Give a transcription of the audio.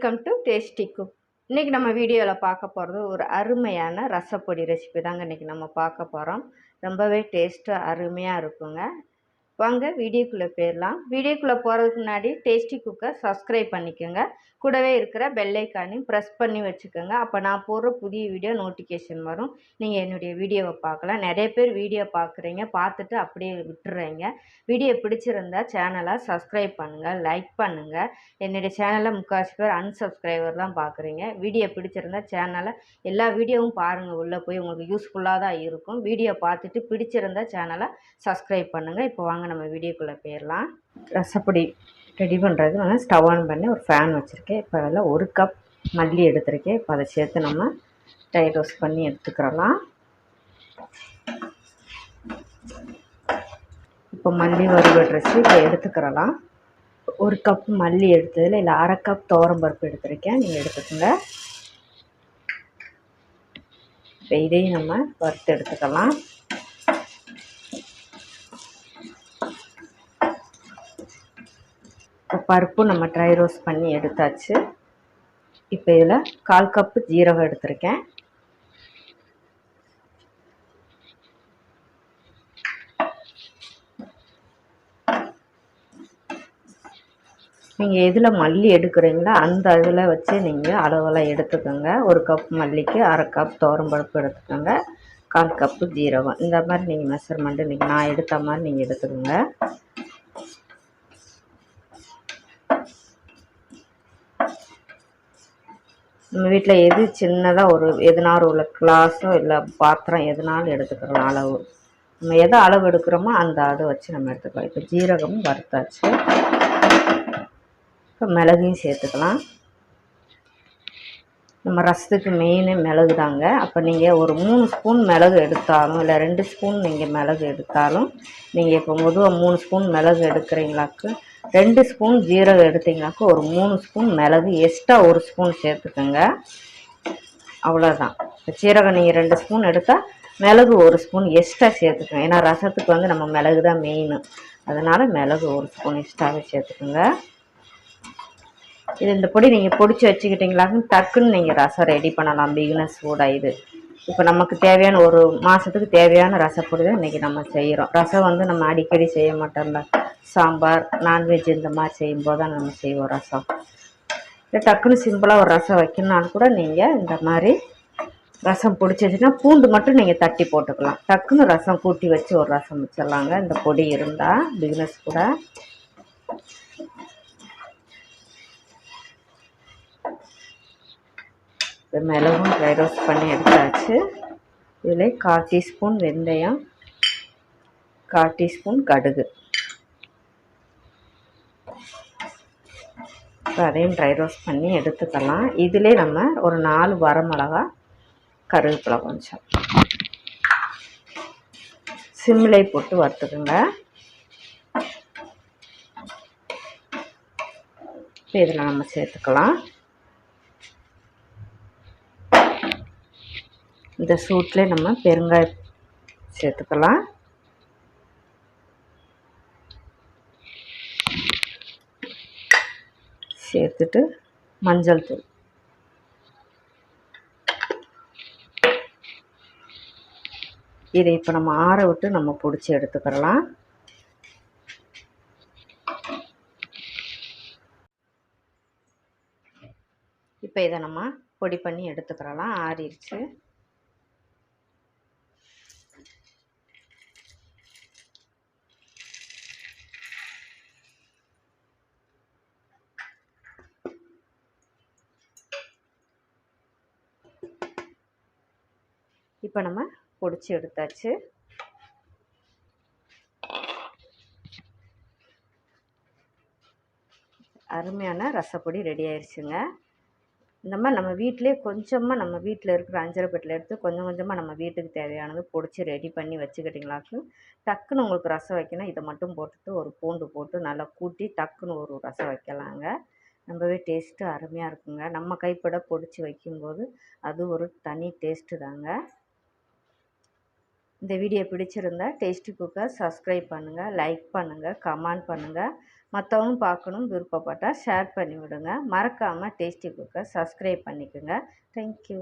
Welcome to tasty cook இன்றைக்கி நம்ம வீடியோவில் பார்க்க போகிறது ஒரு அருமையான ரசப்பொடி ரெசிபி தாங்க இன்றைக்கி நம்ம பார்க்க போகிறோம் ரொம்பவே டேஸ்ட்டு அருமையாக இருக்குங்க. வாங்க வீடியோக்குள்ளே போயிடலாம் வீடியோக்குள்ளே போகிறதுக்கு முன்னாடி டேஸ்டி குக்கை சப்ஸ்கிரைப் பண்ணிக்கோங்க. கூடவே இருக்கிற பெல்லைக்கானையும் ப்ரெஸ் பண்ணி வச்சுக்கோங்க. அப்போ நான் போடுற புதிய வீடியோ நோட்டிஃபிகேஷன் வரும். நீங்கள் என்னுடைய வீடியோவை பார்க்கலாம். நிறைய பேர் வீடியோ பார்க்குறீங்க. பார்த்துட்டு அப்படியே விட்டுறீங்க. வீடியோ பிடிச்சிருந்தா சேனலை சப்ஸ்கிரைப் பண்ணுங்கள் லைக் பண்ணுங்கள் என்னுடைய சேனலில் முக்கால்வாசி பேர் அன்சப்ஸ்கிரைபர் தான் பார்க்குறீங்க. வீடியோ பிடிச்சிருந்தா சேனலை எல்லா வீடியோவும் பாருங்கள் உள்ளே போய் உங்களுக்கு யூஸ்ஃபுல்லாக தான் இருக்கும். வீடியோ பார்த்துட்டு பிடிச்சிருந்தா சேனலை சப்ஸ்கிரைப் பண்ணுங்கள் இப்போ வாங்க நம்ம வீடியோக்குள்ளே போயிடலாம் ரசப்பொடி ரெடி பண்ணுறது நான் ஸ்டவ் ஆன் பண்ணி ஒரு ஃபேன் வச்சுருக்கேன். இப்போ அதில் ஒரு கப் மல்லி எடுத்திருக்கேன். இப்போ அதை சேர்த்து நம்ம ட்ரை ரோஸ்ட் பண்ணி எடுத்துக்கிறலாம். இப்போ மல்லி வறுவட்றச்சு இப்போ எடுத்துக்கிறலாம். ஒரு கப் மல்லி எடுத்ததில் இல்லை அரை கப் பருப்பு எடுத்திருக்கேன். நீங்கள் எடுத்துக்கோங்க. இப்போ இதையும் நம்ம வறுத்து எடுத்துக்கலாம். பருப்பும் நம்ம ட்ரை ரோஸ்ட் பண்ணி எடுத்தாச்சு. இப்போ இதில் கால் கப்பு ஜீரகம் எடுத்திருக்கேன். நீங்கள் எதில் மல்லி எடுக்கிறீங்களோ அந்த இதில் வச்சு நீங்கள் அளவெல்லாம் எடுத்துக்கோங்க. ஒரு கப் மல்லிக்கு அரை கப் பருப்பு எடுத்துக்கோங்க. கால் கப்பு ஜீரகம். இந்த மாதிரி நீங்கள் மெஷர்மெண்ட்டு நீங்கள் நான் எடுத்த மாதிரி நீங்கள் எடுத்துக்கோங்க. நம்ம வீட்டில் எது சின்னதாக ஒரு எதுனாலும் உள்ள கிளாஸோ இல்லை பாத்திரம் எதுனாலும் எடுத்துக்கிறோம் அளவு. நம்ம எதை அளவு எடுக்கிறோமோ அந்த அதை வச்சு நம்ம எடுத்துக்கலாம். இப்போ ஜீரகமும் வறுத்தாச்சு. இப்போ மிளகையும் சேர்த்துக்கலாம். நம்ம ரசத்துக்கு மெயினே மிளகு தாங்க. அப்போ நீங்கள் ஒரு மூணு ஸ்பூன் மிளகு எடுத்தாலும் இல்லை ரெண்டு ஸ்பூன் நீங்கள் மிளகு எடுத்தாலும் நீங்கள் இப்போ பொதுவாக மூணு ஸ்பூன் மிளகு எடுக்கிறீங்களாக்கு ரெண்டு ஸ்பூன் ஜீரகம் எடுத்திங்கனாக்கா ஒரு மூணு ஸ்பூன் மிளகு எக்ஸ்ட்ரா ஒரு ஸ்பூன் சேர்த்துக்கோங்க. அவ்வளோதான் இப்போ சீரகம் நீங்கள் ரெண்டு ஸ்பூன் எடுத்தால் மிளகு ஒரு ஸ்பூன் எக்ஸ்ட்ரா சேர்த்துக்கோங்க. ஏன்னா ரசத்துக்கு வந்து நம்ம மிளகு தான் மெயின் அதனால் மிளகு ஒரு ஸ்பூன் எக்ஸ்ட்ராவே சேர்த்துக்கோங்க. இது இந்த பொடி நீங்கள் பொடிச்சு வச்சுக்கிட்டிங்களாக்கும் டக்குன்னு நீங்கள் ரசம் ரெடி பண்ணலாம். பிகினஸ் கூட இது. இப்போ நமக்கு தேவையான ஒரு மாதத்துக்கு தேவையான ரசப்பொடி தான் இன்றைக்கி நம்ம செய்கிறோம் ரசம் வந்து நம்ம அடிக்கடி செய்ய மாட்டோம்ல. சாம்பார் நான்வெஜ் இந்த மாதிரி செய்யும்போது தான் நம்ம செய்வோம் ரசம். இல்லை டக்குன்னு சிம்பிளாக ஒரு ரசம் வைக்கணுனாலும் கூட நீங்கள் இந்த மாதிரி ரசம் பிடிச்சிச்சின்னா பூண்டு மட்டும் நீங்கள் தட்டி போட்டுக்கலாம். டக்குன்னு ரசம் கூட்டி வச்சு ஒரு ரசம் வச்சிடலாங்க. இந்த பொடி இருந்தால் பிகினஸ் கூட. இது மிளகும் ட்ரை ரோஸ்ட் பண்ணி எடுத்தாச்சு. இதில் கால் டீஸ்பூன் வெந்தயம் கால் டீஸ்பூன் கடுகு. இப்போ அதையும் ட்ரை ரோஸ்ட் பண்ணி எடுத்துக்கலாம். இதிலே நம்ம ஒரு நாலு வரமிளகா கருவேப்பிலை கொஞ்சம். சிம்மிலை போட்டு வறுத்துக்குங்க. இப்போ இதில் நம்ம சேர்த்துக்கலாம். இந்த சூட்டில் நம்ம பெருங்காயம் சேர்த்துக்கலாம். சேர்த்துட்டு மஞ்சள் தூள். இதை இப்போ நம்ம ஆற விட்டு நம்ம பிடிச்சி எடுத்துக்கிறலாம். இப்போ இதை நம்ம பொடி பண்ணி எடுத்துக்கிறலாம். ஆறிடுச்சு. இப்போ நம்ம பொடிச்சு எடுத்தாச்சு. அருமையான ரசப்பொடி ரெடி ஆயிடுச்சுங்க இந்த மாதிரி நம்ம வீட்டிலே கொஞ்சமாக நம்ம வீட்டில் இருக்கிற அஞ்சரை பெட்டில் எடுத்து கொஞ்சம் கொஞ்சமாக நம்ம வீட்டுக்கு தேவையானது பொடிச்சு ரெடி பண்ணி வச்சுக்கிட்டிங்களாக்கு டக்குன்னு உங்களுக்கு ரசம் வைக்கணும் இதை மட்டும் போட்டுட்டு ஒரு பூண்டு போட்டு நல்லா கூட்டி டக்குன்னு ஒரு ரசம் வைக்கலாங்க. ரொம்பவே டேஸ்ட்டு அருமையாக இருக்குங்க. நம்ம கைப்பட பொடிச்சு வைக்கும்போது அது ஒரு தனி டேஸ்ட்டு தாங்க. இந்த வீடியோ பிடிச்சிருந்தா டேஸ்டி குக்கை சப்ஸ்கிரைப் பண்ணுங்கள் லைக் பண்ணுங்கள் கமெண்ட் பண்ணுங்கள் மற்றவங்க பார்க்கணும் விருப்பப்பட்டால் ஷேர் பண்ணி விடுங்க மறக்காமல் டேஸ்டி குக்கை சப்ஸ்கிரைப் பண்ணிக்கோங்க. Thank you